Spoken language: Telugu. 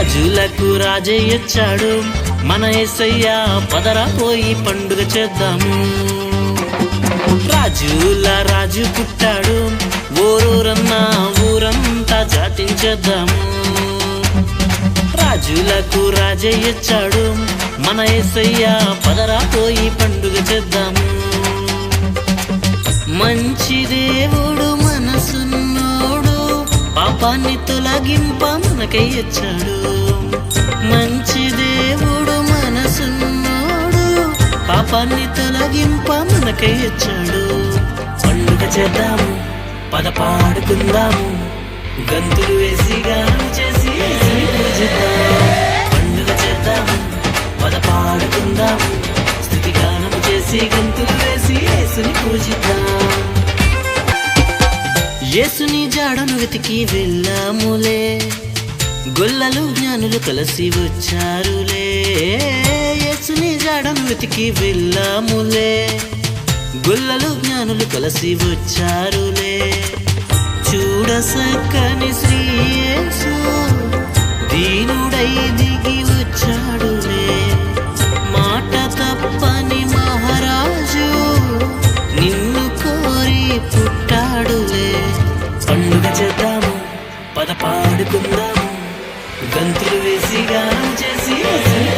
రాజులకు రాజయ్యొచ్చాడు. మన ఎస్సయ్య పదరా పోయి పండుగ చేద్దాము. రాజుల రాజు పుట్టాడు. ఊరూరన్నా ఊరంతా చాటించేద్దాము రాజులకు రాజయ్యొచ్చాడు. మన ఎస్సయ్య పదరా పోయి పండుగ చేద్దాము. మంచి దేవుడు మనసున్నోడు. పాపాన్ని తొలగింప మనకై వచ్చాడు. మంచి దేవుడు మనసున్నోడు. పాపాన్ని తొలగింప మనకై వచ్చాడు. పండుగ చేద్దాము పద పాడుకుందాము. గంతులు వేసి గానం చేసి యేసుని పూజిద్దాం. పండుగ చేద్దాము పద పాడుకుందాము. స్థుతి గానం చేసి గంతులు వేసి యేసుని పూజిద్దాం. యేసుని జాడను వెతికి వెళ్ళాములే. గొల్లలు జ్ఞానులు కలిసి వచ్చారులే. యేసుని జాడను వెతికి వెళ్ళాములే. గొల్లలు జ్ఞానులు కలిసి వచ్చారులే. చూడసక్కని శ్రీయేసు దీనుడై దిగి వచ్చాడులే. మాట తప్పని మహారాజు నిన్ను కోరి పుట్టాడులే. పండుగ చేద్దాము పద పాడుకుందాము. గంతులు వేసి గానం చేసి యేసుని